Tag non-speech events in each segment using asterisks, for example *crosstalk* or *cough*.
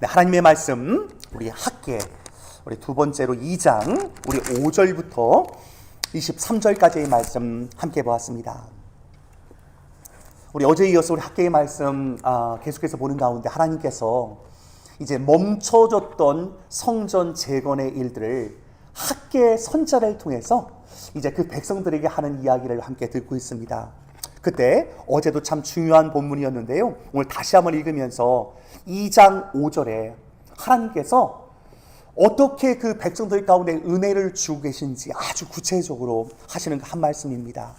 네, 하나님의 말씀 우리 학계 우리 두 번째로 2장 우리 5절부터 23절까지의 말씀 함께 보았습니다. 우리 어제 이어서 우리 학계의 말씀 아, 계속해서 보는 가운데 하나님께서 이제 멈춰졌던 성전 재건의 일들을 학계 선자를 통해서 이제 그 백성들에게 하는 이야기를 함께 듣고 있습니다. 그때 어제도 참 중요한 본문이었는데요. 오늘 다시 한번 읽으면서 2장 5절에 하나님께서 어떻게 그 백성들 가운데 은혜를 주고 계신지 아주 구체적으로 하시는 그한 말씀입니다.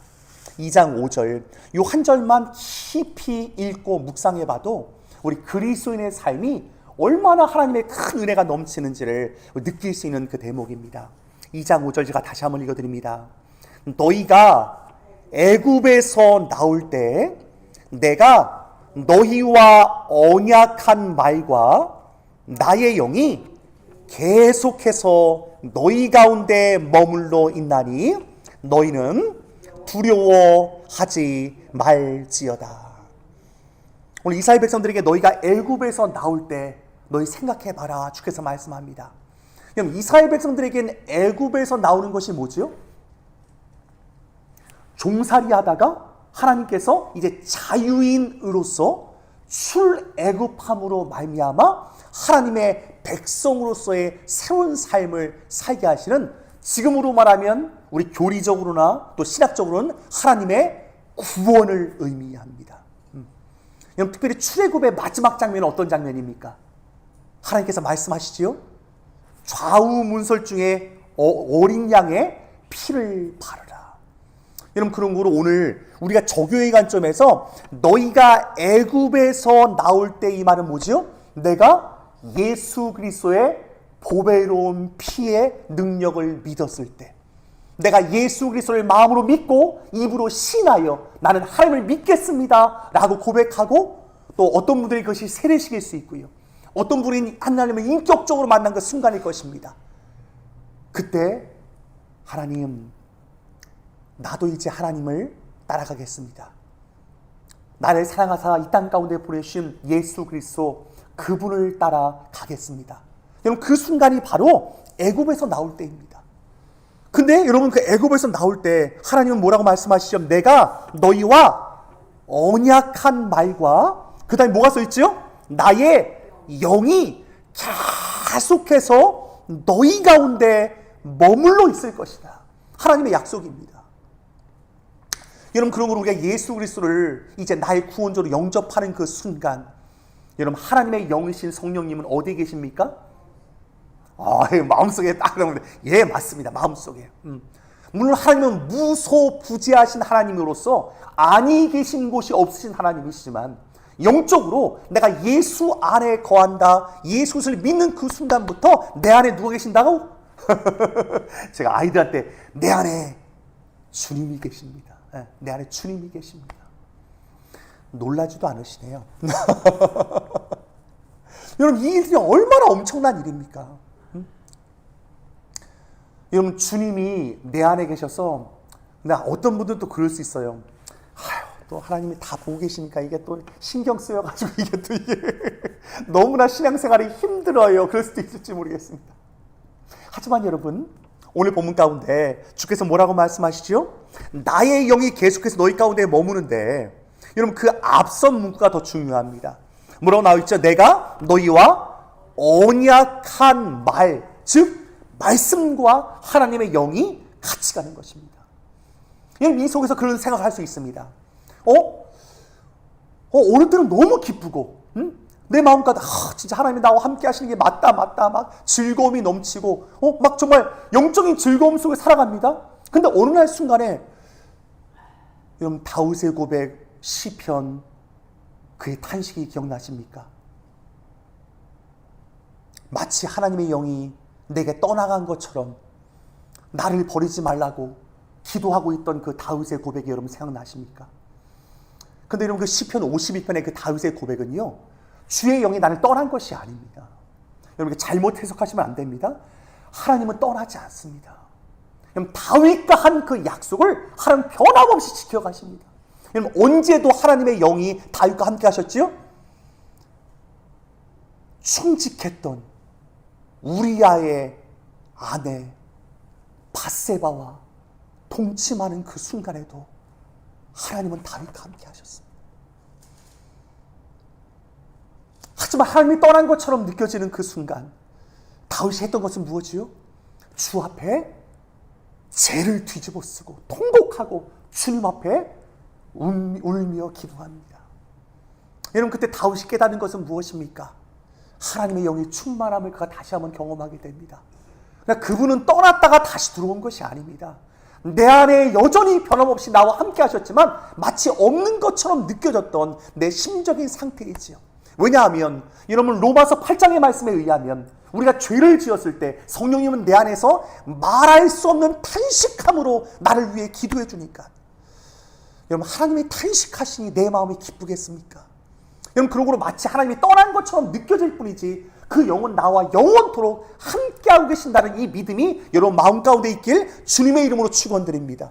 2장 5절 요 한 절만 깊이 읽고 묵상해 봐도 우리 그리스도인의 삶이 얼마나 하나님의 큰 은혜가 넘치는지를 느낄 수 있는 그 대목입니다. 2장 5절 제가 다시 한번 읽어 드립니다. 너희가 애굽에서 나올 때 내가 너희와 언약한 말과 나의 영이 계속해서 너희 가운데 머물러 있나니 너희는 두려워하지 말지어다. 오늘 이스라엘 백성들에게 너희가 애굽에서 나올 때 너희 생각해 봐라 주께서 말씀합니다. 그럼 이스라엘 백성들에게는 애굽에서 나오는 것이 뭐지요? 종살이 하다가 하나님께서 이제 자유인으로서 출애굽함으로 말미암아 하나님의 백성으로서의 새로운 삶을 살게 하시는 지금으로 말하면 우리 교리적으로나 또 신학적으로는 하나님의 구원을 의미합니다. 음. 여러분 특별히 출애굽의 마지막 장면은 어떤 장면입니까? 하나님께서 말씀하시지요. 좌우 문설 중에 어, 어린 양의 피를 바르라. 여러분 그런 거로 오늘 우리가 저교의 관점에서 너희가 애굽에서 나올 때 이 말은 뭐지요? 내가 예수 그리스도의 보배로운 피의 능력을 믿었을 때 내가 예수 그리스도를 마음으로 믿고 입으로 신하여 나는 하나님을 믿겠습니다 라고 고백하고 또 어떤 분들이 그것이 세례식일 수 있고요 어떤 분이 하나님을 인격적으로 만난 그 순간일 것입니다 그때 하나님 나도 이제 하나님을 따라가겠습니다 나를 사랑하사 이 땅 가운데 보내신 예수 그리스도 그분을 따라 가겠습니다. 여러분 그 순간이 바로 애굽에서 나올 때입니다. 근데 여러분 그 애굽에서 나올 때 하나님은 뭐라고 말씀하시죠? 내가 너희와 언약한 말과 그다음에 뭐가 써 있죠? 나의 영이 계속해서 너희 가운데 머물러 있을 것이다. 하나님의 약속입니다. 여러분 그러므로 우리가 예수 그리스도를 이제 나의 구원자로 영접하는 그 순간 여러분 하나님의 영이신 성령님은 어디에 계십니까? 아, 마음속에 딱 그러는데 예 맞습니다 마음속에 음. 물론 하나님은 무소부지하신 하나님으로서 아니 계신 곳이 없으신 하나님이시지만 영적으로 내가 예수 안에 거한다 예수를 믿는 그 순간부터 내 안에 누가 계신다고? *laughs* 제가 아이들한테 내 안에 주님이 계십니다 예, 내 안에 주님이 계십니다 놀라지도 않으시네요. *laughs* 여러분, 이 일이 얼마나 엄청난 일입니까? 응? 여러분, 주님이 내 안에 계셔서, 나 어떤 분들도 그럴 수 있어요. 아휴, 또 하나님이 다 보고 계시니까 이게 또 신경 쓰여가지고 이게 또 이게 *laughs* 너무나 신앙생활이 힘들어요. 그럴 수도 있을지 모르겠습니다. 하지만 여러분, 오늘 본문 가운데 주께서 뭐라고 말씀하시죠? 나의 영이 계속해서 너희 가운데 머무는데 여러분 그 앞선 문구가 더 중요합니다. 뭐라고 나와 있죠? 내가 너희와 언약한 말, 즉 말씀과 하나님의 영이 같이 가는 것입니다. 여러분 이 속에서 그런 생각할 수 있습니다. 어? 어 때는 너무 기쁘고, 응? 내 마음까지 아, 진짜 하나님이 나와 함께 하시는 게 맞다, 맞다, 막 즐거움이 넘치고, 어, 막 정말 영적인 즐거움 속에 살아갑니다. 근데 어느 날 순간에 여러분 다윗의 고백 시편 그의 탄식이 기억나십니까? 마치 하나님의 영이 내게 떠나간 것처럼 나를 버리지 말라고 기도하고 있던 그 다윗의 고백이 여러분 생각나십니까? 근데 여러분 그 시편 52편의 그 다윗의 고백은요. 주의 영이 나를 떠난 것이 아닙니다. 여러분 잘못 해석하시면 안 됩니다. 하나님은 떠나지 않습니다. 여러분 다윗과 한 그 약속을 하나님 변함없이 지켜가십니다. 여러분 언제도 하나님의 영이 다윗과 함께 하셨지요? 충직했던 우리아의 아내 바세바와 동침하는 그 순간에도 하나님은 다윗과 함께 하셨습니다. 하지만 하나님이 떠난 것처럼 느껴지는 그 순간 다윗이 했던 것은 무엇이요? 주 앞에 죄를 뒤집어 쓰고 통곡하고 주님 앞에 울- 울며 기도합니다. 여러분 그때 다윗이 깨닫는 것은 무엇입니까? 하나님의 영이 충만함을 그가 다시 한번 경험하게 됩니다. 그분은 떠났다가 다시 들어온 것이 아닙니다. 내 안에 여전히 변함없이 나와 함께 하셨지만 마치 없는 것처럼 느껴졌던 내 심적인 상태이지요. 왜냐하면 여러분 로마서 8장의 말씀에 의하면 우리가 죄를 지었을 때 성령님은 내 안에서 말할 수 없는 탄식함으로 나를 위해 기도해 주니까 여러분 하나님이 탄식하시니 내 마음이 기쁘겠습니까? 여러분 그런 거로 마치 하나님이 떠난 것처럼 느껴질 뿐이지 그 영은 나와 영원토록 함께하고 계신다는 이 믿음이 여러분 마음 가운데 있길 주님의 이름으로 축원드립니다.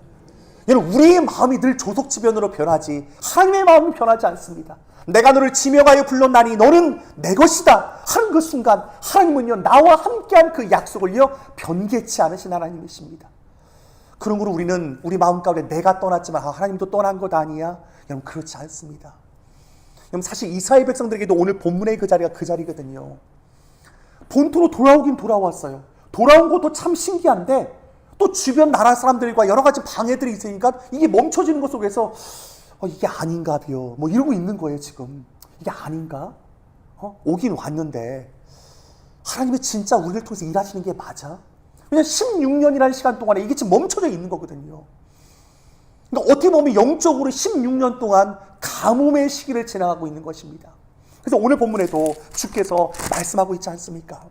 여러분 우리의 마음이 늘 조속지변으로 변하지 하나님의 마음은 변하지 않습니다. 내가 너를 지명하여 불렀나니 너는 내 것이다 하는 그 순간 하나님은요 나와 함께한 그 약속을요 변개치 않으신 하나님이십니다. 그러므로 우리는 우리 마음 가운데 내가 떠났지만 아, 하나님도 떠난 것 아니야? 여러분 그렇지 않습니다. 여러분 사실 이스라엘 백성들에게도 오늘 본문의 그 자리가 그 자리거든요. 본토로 돌아오긴 돌아왔어요. 돌아온 것도 참 신기한데 또 주변 나라 사람들과 여러 가지 방해들이 있으니까 이게 멈춰지는 것 속에서 어, 이게 아닌가벼 뭐 이러고 있는 거예요 지금 이게 아닌가? 어? 오긴 왔는데 하나님이 진짜 우리를 통해서 일하시는 게 맞아? 왜냐 16년이라는 시간 동안에 이게 지금 멈춰져 있는 거거든요. 그러니까 어떻게 보면 영적으로 16년 동안 가뭄의 시기를 지나가고 있는 것입니다. 그래서 오늘 본문에도 주께서 말씀하고 있지 않습니까?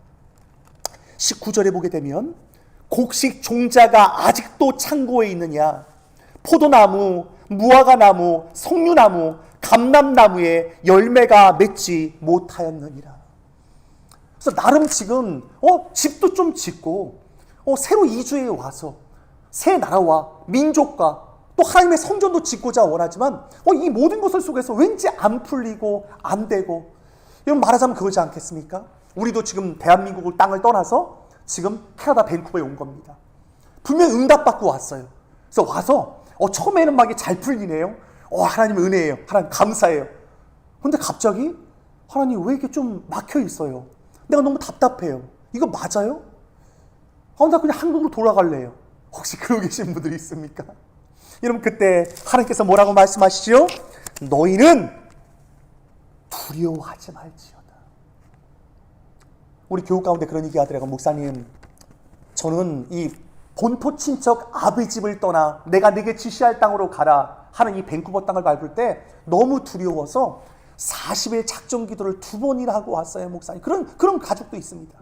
19절에 보게 되면 곡식 종자가 아직도 창고에 있느냐 포도나무, 무화과나무, 석류나무, 감람나무에 열매가 맺지 못하였느니라. 그래서 나름 지금 어 집도 좀 짓고 어 새로 이주해 와서 새 나라와 민족과 또 하나님의 성전도 짓고자 원하지만 어 이 모든 것을 속에서 왠지 안 풀리고 안 되고 여러분 말하자면 그거지 않겠습니까? 우리도 지금 대한민국을 땅을 떠나서 지금 캐나다 밴쿠버에 온 겁니다. 분명 응답받고 왔어요. 그래서 와서 어 처음에는 막 잘 풀리네요. 어 하나님 은혜예요. 하나님 감사해요. 근데 갑자기 하나님 왜 이렇게 좀 막혀 있어요? 내가 너무 답답해요. 이거 맞아요? 아, 나 그냥 한국으로 돌아갈래요. 혹시 그러고 계신 분들이 있습니까? 여러분 그때 하나님께서 뭐라고 말씀하시죠? 너희는 두려워하지 말지어다. 우리 교육 가운데 그런 얘기 하더라고 목사님. 저는 이 본토 친척 아비 집을 떠나 내가 네게 지시할 땅으로 가라 하는 이 밴쿠버 땅을 밟을 때 너무 두려워서 40일 작정 기도를 두 번이나 하고 왔어요, 목사님. 그런 그런 가족도 있습니다.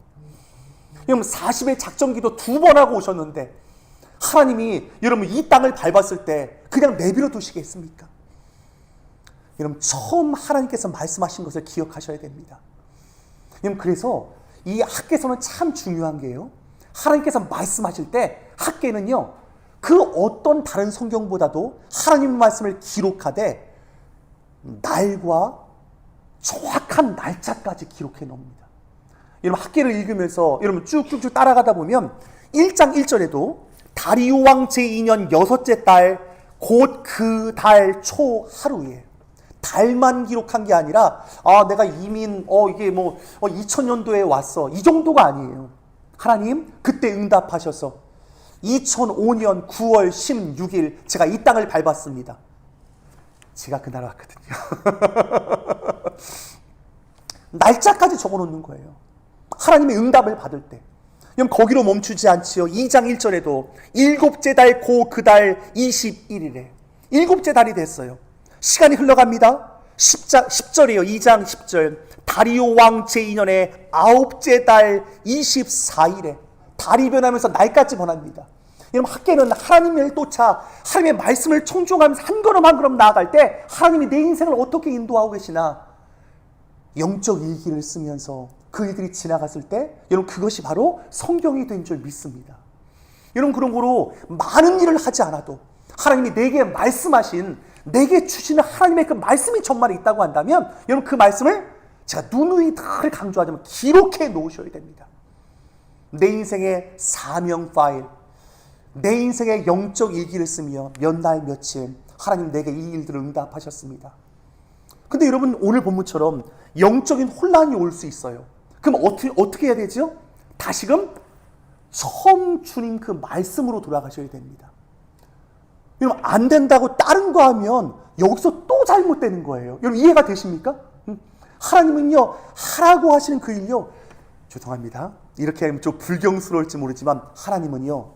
여러분 40일 작정 기도 두 번 하고 오셨는데 하나님이 여러분 이 땅을 밟았을 때 그냥 내버려 두시겠습니까? 여러분 처음 하나님께서 말씀하신 것을 기억하셔야 됩니다. 여러분 그래서 이 학계서는 참 중요한 게요. 하나님께서 말씀하실 때 학계는요. 그 어떤 다른 성경보다도 하나님 말씀을 기록하되 날과 정확한 날짜까지 기록해 놓습니다. 여러분 학계를 읽으면서 여러분 쭉쭉쭉 따라가다 보면 1장 1절에도 다리오 왕 제2년 여섯째 달 곧 그 달 초 하루에 달만 기록한 게 아니라 아 내가 이민 어 이게 뭐 어, 2000년도에 왔어 이 정도가 아니에요. 하나님 그때 응답하셔서 2005년 9월 16일 제가 이 땅을 밟았습니다. 제가 그날 왔거든요. *laughs* 날짜까지 적어 놓는 거예요. 하나님의 응답을 받을 때. 그럼 거기로 멈추지 않지요. 2장 1절에도 일곱째 달 고 그 달 21일에 일곱째 달이 됐어요. 시간이 흘러갑니다. 10장 10절이에요. 2장 10절. 다리오 왕 제2년에 아홉째 달 24일에 달이 변하면서 날까지 변합니다. 여러분 학계는 하나님의 쫓아 하나님의 말씀을 청중하면서 한 걸음 한 걸음 나아갈 때 하나님이 내 인생을 어떻게 인도하고 계시나 영적 일기를 쓰면서 그 일들이 지나갔을 때 여러분 그것이 바로 성경이 된 줄 믿습니다. 여러분 그런 거로 많은 일을 하지 않아도 하나님이 내게 말씀하신 내게 주시는 하나님의 그 말씀이 정말 있다고 한다면 여러분 그 말씀을 제가 누누이 늘 강조하지만 기록해 놓으셔야 됩니다. 내 인생의 사명 파일, 내 인생의 영적 일기를 쓰며 몇 날 며칠 하나님 내게 이 일들을 응답하셨습니다. 근데 여러분 오늘 본문처럼 영적인 혼란이 올 수 있어요. 그럼 어떻게 어떻게 해야 되죠? 다시금 처음 주님 그 말씀으로 돌아가셔야 됩니다. 여러분 안 된다고 다른 거 하면 여기서 또 잘못되는 거예요. 여러분 이해가 되십니까? 음? 하나님은요 하라고 하시는 그 일요 죄송합니다. 이렇게 하면 좀 불경스러울지 모르지만 하나님은요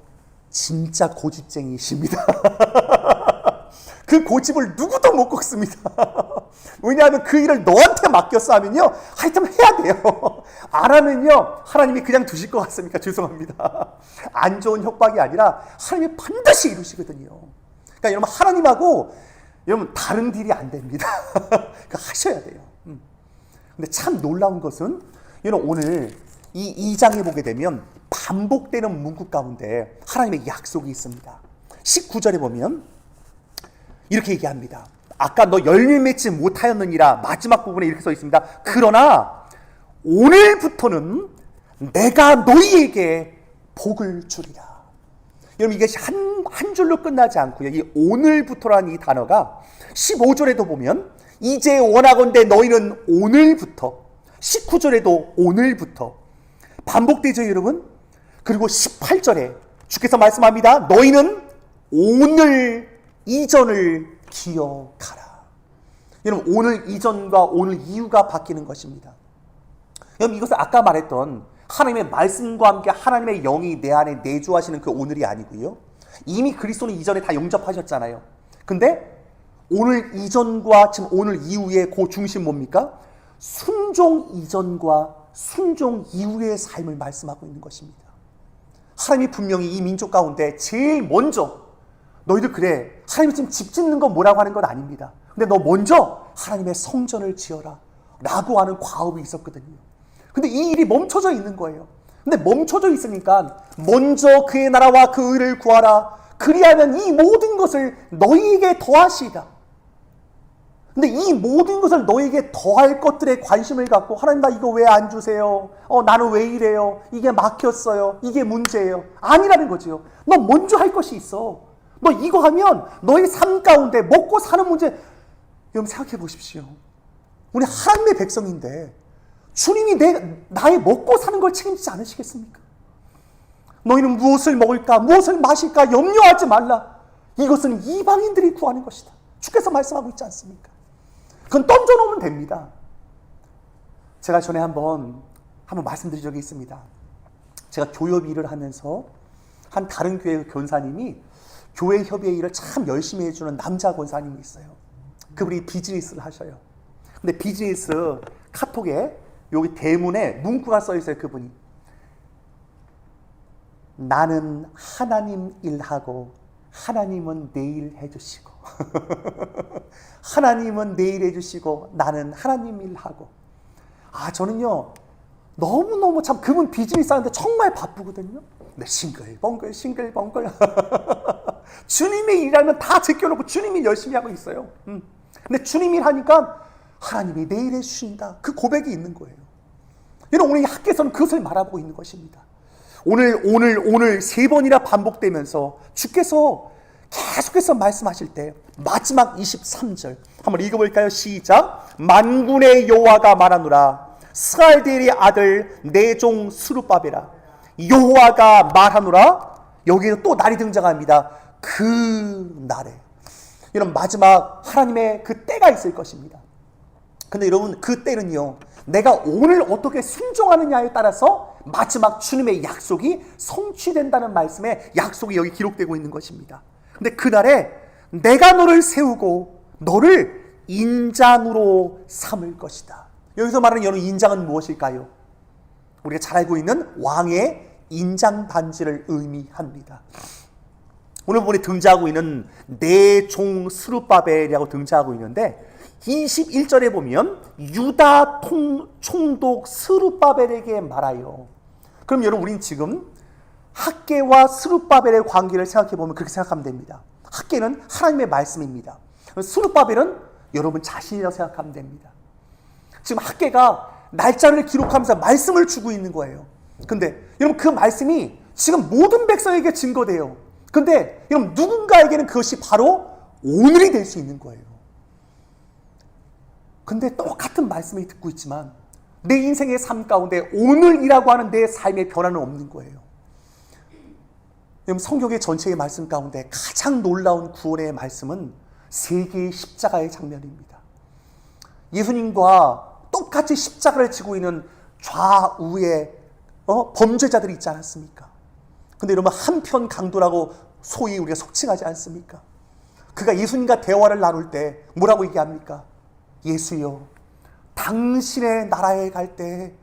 진짜 고집쟁이십니다. *laughs* 그 고집을 누구도 못 꺾습니다. *laughs* 왜냐하면 그 일을 너한테 맡겼어 하면요. 하여튼 해야 돼요. *laughs* 안 하면요. 하나님이 그냥 두실 것 같습니까? 죄송합니다. 안 좋은 협박이 아니라 하나님이 반드시 이루시거든요. 그러니까 여러분 하나님하고 여러분 다른 딜이 안 됩니다. 그러니까 하셔야 돼요. 음. 근데 참 놀라운 것은 여러분 오늘 이 2장에 보게 되면 반복되는 문구 가운데 하나님의 약속이 있습니다. 19절에 보면 이렇게 얘기합니다. 아까 너 열매 맺지 못하였느니라 마지막 부분에 이렇게 써 있습니다. 그러나 오늘부터는 내가 너희에게 복을 주리라. 여러분 이게 한, 한 줄로 끝나지 않고요. 이 오늘부터라는 이 단어가 15절에도 보면 이제 원하건대 너희는 오늘부터 19절에도 오늘부터 반복되죠 여러분? 그리고 18절에 주께서 말씀합니다. 너희는 오늘 이전을 기억하라. 여러분 오늘 이전과 오늘 이후가 바뀌는 것입니다. 여러분 이것은 아까 말했던 하나님의 말씀과 함께 하나님의 영이 내 안에 내주하시는 그 오늘이 아니고요. 이미 그리스도는 이전에 다 용접하셨잖아요. 근데 오늘 이전과 지금 오늘 이후의 그 중심 뭡니까? 순종 이전과 순종 이후의 삶을 말씀하고 있는 것입니다. 하나님이 분명히 이 민족 가운데 제일 먼저 너희들 그래 하나님이 지금 집 짓는 건 뭐라고 하는 건 아닙니다. 근데 너 먼저 하나님의 성전을 지어라 라고 하는 과업이 있었거든요. 근데 이 일이 멈춰져 있는 거예요. 근데 멈춰져 있으니까 먼저 그의 나라와 그 의를 구하라. 그리하면 이 모든 것을 너희에게 더하시다. 근데 이 모든 것을 너에게 더할 것들에 관심을 갖고 하나님 나 이거 왜 안 주세요? 어 나는 왜 이래요? 이게 막혔어요. 이게 문제예요. 아니라는 거죠. 너 먼저 할 것이 있어. 너 이거 하면 너의 삶 가운데 먹고 사는 문제 여러분 생각해 보십시오. 우리 하나님의 백성인데 주님이 내 나의 먹고 사는 걸 책임지지 않으시겠습니까? 너희는 무엇을 먹을까, 무엇을 마실까 염려하지 말라. 이것은 이방인들이 구하는 것이다. 주께서 말씀하고 있지 않습니까? 그건 던져놓으면 됩니다. 제가 전에 한번 한번 말씀드린 적이 있습니다. 제가 교협 일을 하면서 한 다른 교회 교사님이 교회 협의회 일을 참 열심히 해주는 남자 권사님이 있어요. 그분이 비즈니스를 하셔요. 근데 비즈니스 카톡에 여기 대문에 문구가 써 있어요. 그분이 나는 하나님 일하고 하나님은 내일 해주시고 *laughs* 하나님은 내일 해주시고 나는 하나님 일 하고. 아 저는요 너무너무 참 그분 비즈니스 하는데 정말 바쁘거든요. 근데 싱글벙글 싱글벙글. *laughs* 주님의 일하면 다 제껴놓고 주님이 열심히 하고 있어요. 음. 근데 주님 일하니까 하나님이 내일 해주신다. 그 고백이 있는 거예요. 여러분 오늘 이 학교에서는 그것을 말하고 있는 것입니다 오늘 오늘 오늘 세 번이나 반복되면서 주께서 계속해서 말씀하실 때 마지막 23절 한번 읽어볼까요? 시작. 만군의 여호와가 말하노라. 스알델의 아들 내종 스루바베라. 여호와가 말하노라. 여기에 또 날이 등장합니다. 그 날에. 이런 마지막 하나님의 그 때가 있을 것입니다. 근데 여러분 그 때는요 내가 오늘 어떻게 순종하느냐에 따라서 마지막 주님의 약속이 성취된다는 말씀에 약속이 여기 기록되고 있는 것입니다. 근데 그날에 내가 너를 세우고 너를 인장으로 삼을 것이다. 여기서 말하는 여러 인장은 무엇일까요? 우리가 잘 알고 있는 왕의 인장 반지를 의미합니다. 오늘 본에 등장하고 있는 내종 스루바벨이라고 등장하고 있는데 21절에 보면 유다 통, 총독 스루바벨에게 말하여. 그럼 여러분 우린 지금 학계와 스루바벨의 관계를 생각해 보면 그렇게 생각하면 됩니다. 학계는 하나님의 말씀입니다. 스루바벨은 여러분 자신이라고 생각하면 됩니다. 지금 학계가 날짜를 기록하면서 말씀을 주고 있는 거예요. 근데 여러분 그 말씀이 지금 모든 백성에게 증거돼요. 근데 여러분 누군가에게는 그것이 바로 오늘이 될 수 있는 거예요. 근데 똑같은 말씀을 듣고 있지만 내 인생의 삶 가운데 오늘이라고 하는 내 삶의 변화는 없는 거예요. 여러분 성경의 전체의 말씀 가운데 가장 놀라운 구원의 말씀은 세 개의 십자가의 장면입니다. 예수님과 똑같이 십자가를 지고 있는 좌우에 어? 범죄자들이 있지 않았습니까? 근데 여러분 한편 강도라고 소위 우리가 속칭하지 않습니까? 그가 예수님과 대화를 나눌 때 뭐라고 얘기합니까? 예수여, 당신의 나라에 갈 때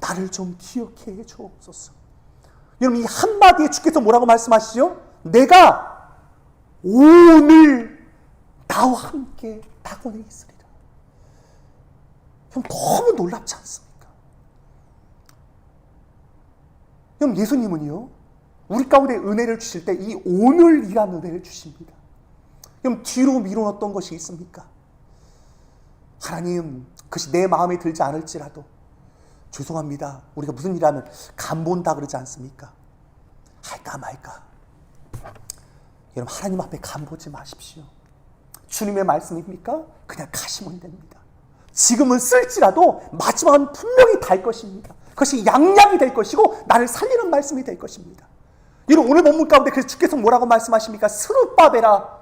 나를 좀 기억해 주옵소서. 여러분 이 한마디에 주께서 뭐라고 말씀하시죠? 내가 오늘 나와 함께 낙원에 있으리라. 형 너무 놀랍지 않습니까? 형 예수님은요 우리 가운데 은혜를 주실 때 이 오늘이라는 은혜를 주십니다. 형 뒤로 미뤄놨던 것이 있습니까? 하나님 그것이 내 마음에 들지 않을지라도 죄송합니다. 우리가 무슨 일 하면 간 본다 그러지 않습니까? 할까 말까. 여러분 하나님 앞에 간 보지 마십시오. 주님의 말씀입니까? 그냥 가시면 됩니다. 지금은 쓸지라도 마지막은 분명히 달 것입니다. 그것이 양약이 될 것이고 나를 살리는 말씀이 될 것입니다. 여러분 오늘 본문 가운데 그래서 주께서 뭐라고 말씀하십니까? 스룹바베라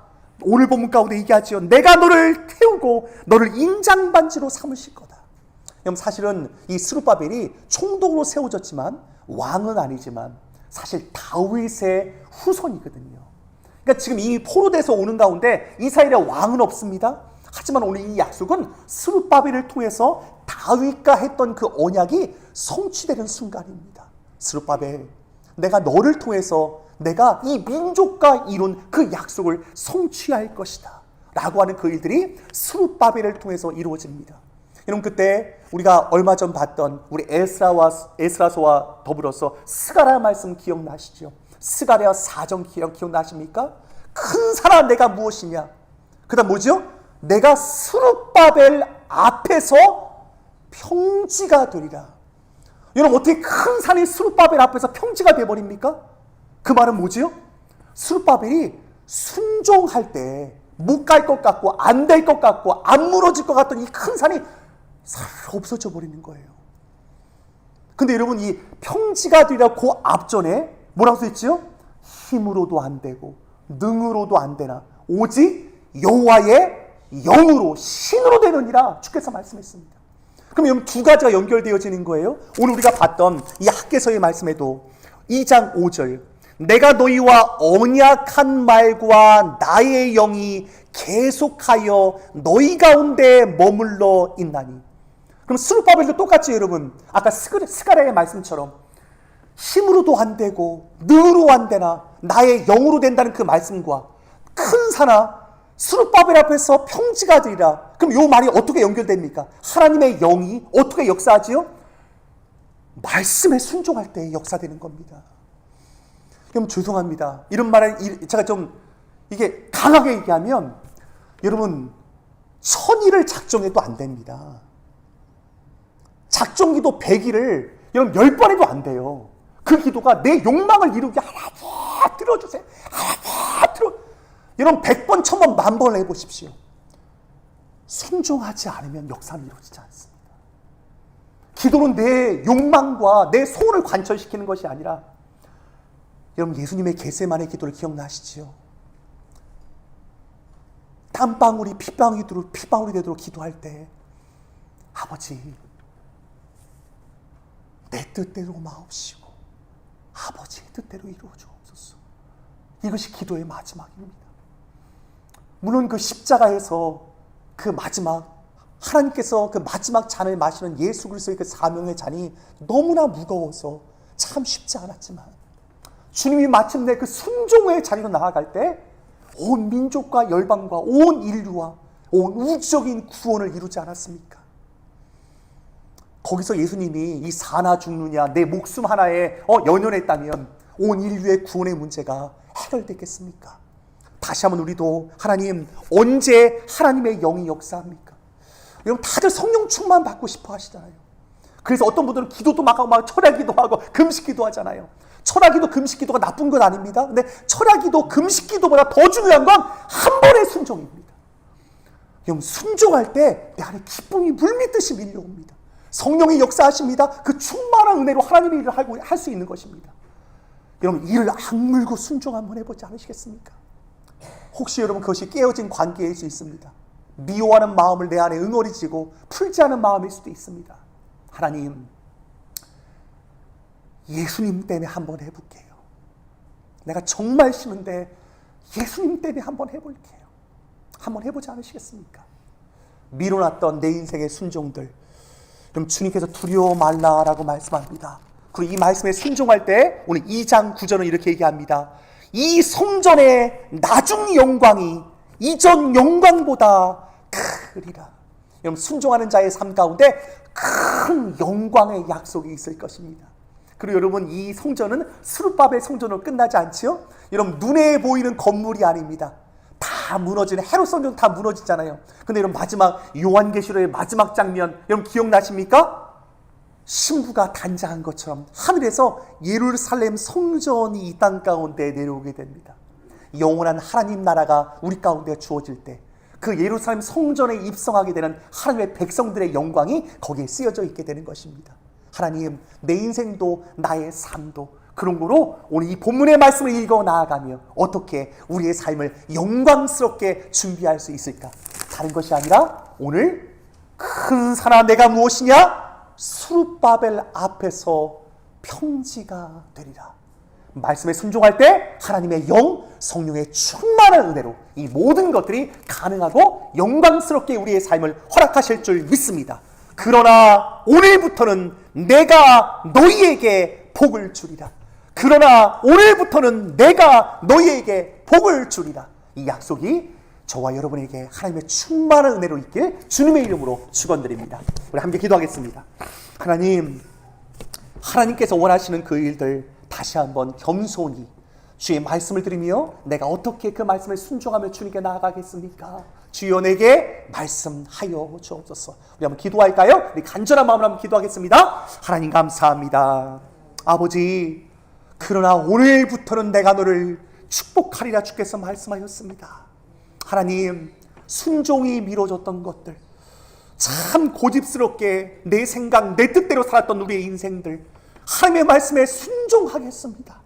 오늘 본문 가운데 얘기하지요. 내가 너를 태우고 너를 인장반지로 삼으실 거다. 여러분 사실은 이 스룹바벨이 총독으로 세워졌지만 왕은 아니지만 사실 다윗의 후손이거든요. 그러니까 지금 이 포로돼서 오는 가운데 이스라엘의 왕은 없습니다. 하지만 오늘 이 약속은 스룹바벨을 통해서 다윗과 했던 그 언약이 성취되는 순간입니다. 스룹바벨, 내가 너를 통해서 내가 이 민족과 이룬 그 약속을 성취할 것이다. 라고 하는 그 일들이 스룹바벨을 통해서 이루어집니다. 여러분 그때 우리가 얼마 전 봤던 우리 에스라와 에스라서와 더불어서 스가랴 말씀 기억나시죠? 스가랴 사정 기억 기억나십니까? 큰 사람 내가 무엇이냐? 그다음 뭐죠? 내가 스룹바벨 앞에서 평지가 되리라. 여러분 어떻게 큰 산이 스룹바벨 앞에서 평지가 돼 버립니까? 그 말은 뭐지요? 스룹바벨이 순종할 때 못 갈 것 같고 안 될 것 같고 안 무너질 것 같던 이 큰 산이 살 없어져 버리는 거예요. 근데 여러분 이 평지가 되리라 그 앞전에 뭐라고 써 있지요? 힘으로도 안 되고 능으로도 안 되나 오직 여호와의 영으로 신으로 되느니라 주께서 말씀했습니다. 그럼 여러분 두 가지가 연결되어지는 거예요. 오늘 우리가 봤던 이 학계서의 말씀에도 2장 5절 내가 너희와 언약한 말과 나의 영이 계속하여 너희 가운데 머물러 있나니. 그럼 스루바벨도 똑같이 여러분 아까 스가랴의 말씀처럼 힘으로도 안 되고 능으로 안 되나 나의 영으로 된다는 그 말씀과 큰 산하 스룹바벨 앞에서 평지가 되리라. 그럼 이 말이 어떻게 연결됩니까? 하나님의 영이 어떻게 역사하지요? 말씀에 순종할 때 역사되는 겁니다. 그럼 죄송합니다. 이런 말을 제가 좀 이게 강하게 얘기하면 여러분 천일을 작정해도 안 됩니다. 작정기도 100일을 여러분 10번 해도 안 돼요. 그 기도가 내 욕망을 이루게 하나님 들어주세요. 하나님 들어. 여러분 100번, 1000번, 만번 해보십시오. 순종하지 않으면 역사는 이루어지지 않습니다. 기도는 내 욕망과 내 소원을 관철시키는 것이 아니라 여러분 예수님의 겟세만의 기도를 기억나시지요? 땀방울이 피방울이 피방울이 되도록 기도할 때 아버지 내 뜻대로 마옵시고 아버지의 뜻대로 이루어 주옵소서. 이것이 기도의 마지막입니다. 물론 그 십자가에서 그 마지막 하나님께서 그 마지막 잔을 마시는 예수 그리스도의 그 사명의 잔이 너무나 무거워서 참 쉽지 않았지만 주님이 마침내 그 순종의 자리로 나아갈 때 온 민족과 열방과 온 인류와 온 우주적인 구원을 이루지 않았습니까? 거기서 예수님이 이 사나 죽느냐 내 목숨 하나에 어, 연연했다면 온 인류의 구원의 문제가 해결됐겠습니까? 다시 한번 우리도 하나님 언제 하나님의 영이 역사합니까? 여러분 다들 성령 충만 받고 싶어 하시잖아요. 그래서 어떤 분들은 기도도 막 하고 막 철야기도 하고 금식기도 하잖아요. 철야기도 금식기도가 나쁜 건 아닙니다. 근데 철야기도 금식기도보다 더 중요한 건 한 번의 순종입니다. 여러분 순종할 때 내 안에 기쁨이 물밀듯이 밀려옵니다. 성령이 역사하십니다. 그 충만한 은혜로 하나님의 일을 할 수 있는 것입니다. 여러분 이를 악물고 순종 한번 해보지 않으시겠습니까? 혹시 여러분 그것이 깨어진 관계일 수 있습니다. 미워하는 마음을 내 안에 응어리지고 풀지 않은 마음일 수도 있습니다. 하나님, 예수님 때문에 한번 해볼게요. 내가 정말 싫은데 예수님 때문에 한번 해볼게요. 한번 해보지 않으시겠습니까? 미뤄놨던 내 인생의 순종들. 그럼 주님께서 두려워 말라라고 말씀합니다. 그리고 이 말씀에 순종할 때 오늘 2장 9절은 이렇게 얘기합니다. 이 성전의 나중 영광이 이전 영광보다 크리라. 여러분 순종하는 자의 삶 가운데 큰 영광의 약속이 있을 것입니다. 그리고 여러분 이 성전은 수르밥의 성전으로 끝나지 않지요? 여러분 눈에 보이는 건물이 아닙니다. 다 무너지는 헤롯 성전 다 무너지잖아요. 근데 여러분 마지막 요한계시록의 마지막 장면 여러분 기억나십니까? 신부가 단장한 것처럼 하늘에서 예루살렘 성전이 이 땅 가운데 내려오게 됩니다. 영원한 하나님 나라가 우리 가운데 주어질 때 그 예루살렘 성전에 입성하게 되는 하나님의 백성들의 영광이 거기에 쓰여져 있게 되는 것입니다. 하나님, 내 인생도 나의 삶도 그런 거로 오늘 이 본문의 말씀을 읽어 나아가며 어떻게 우리의 삶을 영광스럽게 준비할 수 있을까? 다른 것이 아니라 오늘 큰 사나 내가 무엇이냐? 수르바벨 앞에서 평지가 되리라. 말씀에 순종할 때 하나님의 영, 성령의 충만한 은혜로 이 모든 것들이 가능하고 영광스럽게 우리의 삶을 허락하실 줄 믿습니다. 그러나 오늘부터는 내가 너희에게 복을 주리라. 그러나 오늘부터는 내가 너희에게 복을 주리라. 이 약속이 저와 여러분에게 하나님의 충만한 은혜로 있길 주님의 이름으로 축원드립니다. 우리 함께 기도하겠습니다. 하나님, 하나님께서 원하시는 그 일들 다시 한번 겸손히 주의 말씀을 드리며 내가 어떻게 그 말씀을 순종하며 주님께 나아가겠습니까? 주여 내게 말씀하여 주옵소서. 우리 한번 기도할까요? 우리 간절한 마음으로 한번 기도하겠습니다. 하나님 감사합니다. 아버지, 그러나 오늘부터는 내가 너를 축복하리라 주께서 말씀하셨습니다. 하나님, 순종이 미뤄졌던 것들, 참 고집스럽게 내 생각, 내 뜻대로 살았던 우리의 인생들, 하나님의 말씀에 순종하겠습니다.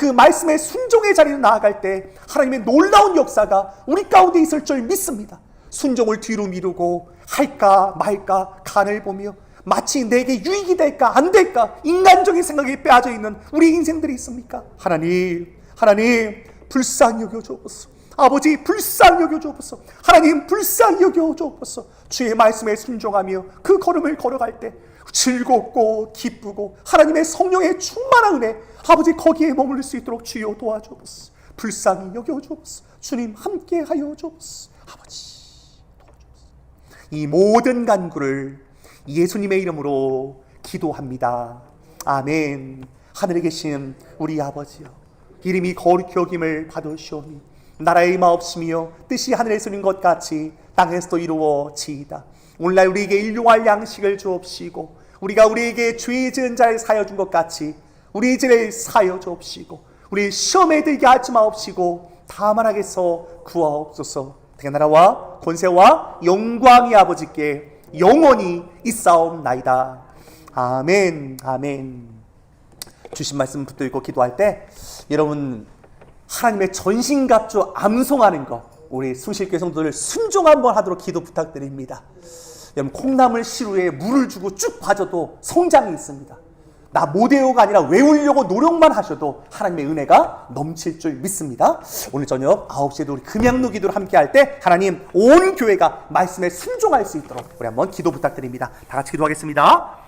그 말씀의 순종의 자리로 나아갈 때 하나님의 놀라운 역사가 우리 가운데 있을 줄 믿습니다. 순종을 뒤로 미루고 할까 말까 간을 보며 마치 내게 유익이 될까 안 될까 인간적인 생각에 빼앗아 있는 우리 인생들이 있습니까? 하나님, 하나님 불쌍히 여겨 주옵소서. 아버지 불쌍히 여겨 주옵소서. 하나님 불쌍히 여겨 주옵소서. 주의 말씀에 순종하며 그 걸음을 걸어갈 때 즐겁고 기쁘고 하나님의 성령의 충만한 은혜 아버지 거기에 머무를 수 있도록 주여 도와주옵소서. 불쌍히 여겨 주옵소서. 주님 함께 하여 주옵소서. 아버지 도와주옵소서. 이 모든 간구를 예수님의 이름으로 기도합니다. 아멘. 하늘에 계신 우리 아버지여 이름이 거룩히 여김을 받으시오니 나라의 마옵시며 뜻이 하늘에서 이룬 것 같이 땅에서도 이루어지이다. 오늘날 우리에게 일용할 양식을 주옵시고 우리가 우리에게 죄 지은 자를 사여 준 것 같이 우리 죄를 사여 주옵시고 우리 시험에 들게 하지 마옵시고 다만 하게서 구하옵소서. 대가 나라와 권세와 영광이 아버지께 영원히 있사옵나이다. 아멘. 아멘. 주신 말씀 붙들고 기도할 때 여러분 하나님의 전신갑주 암송하는 것 우리 수실교 성도들 순종 한번 하도록 기도 부탁드립니다. 여러분 콩나물 시루에 물을 주고 쭉 봐줘도 성장이 있습니다. 나 모데오가 아니라 외우려고 노력만 하셔도 하나님의 은혜가 넘칠 줄 믿습니다. 오늘 저녁 9시에도 우리 금양로 기도를 함께 할 때 하나님 온 교회가 말씀에 순종할 수 있도록 우리 한번 기도 부탁드립니다. 다 같이 기도하겠습니다.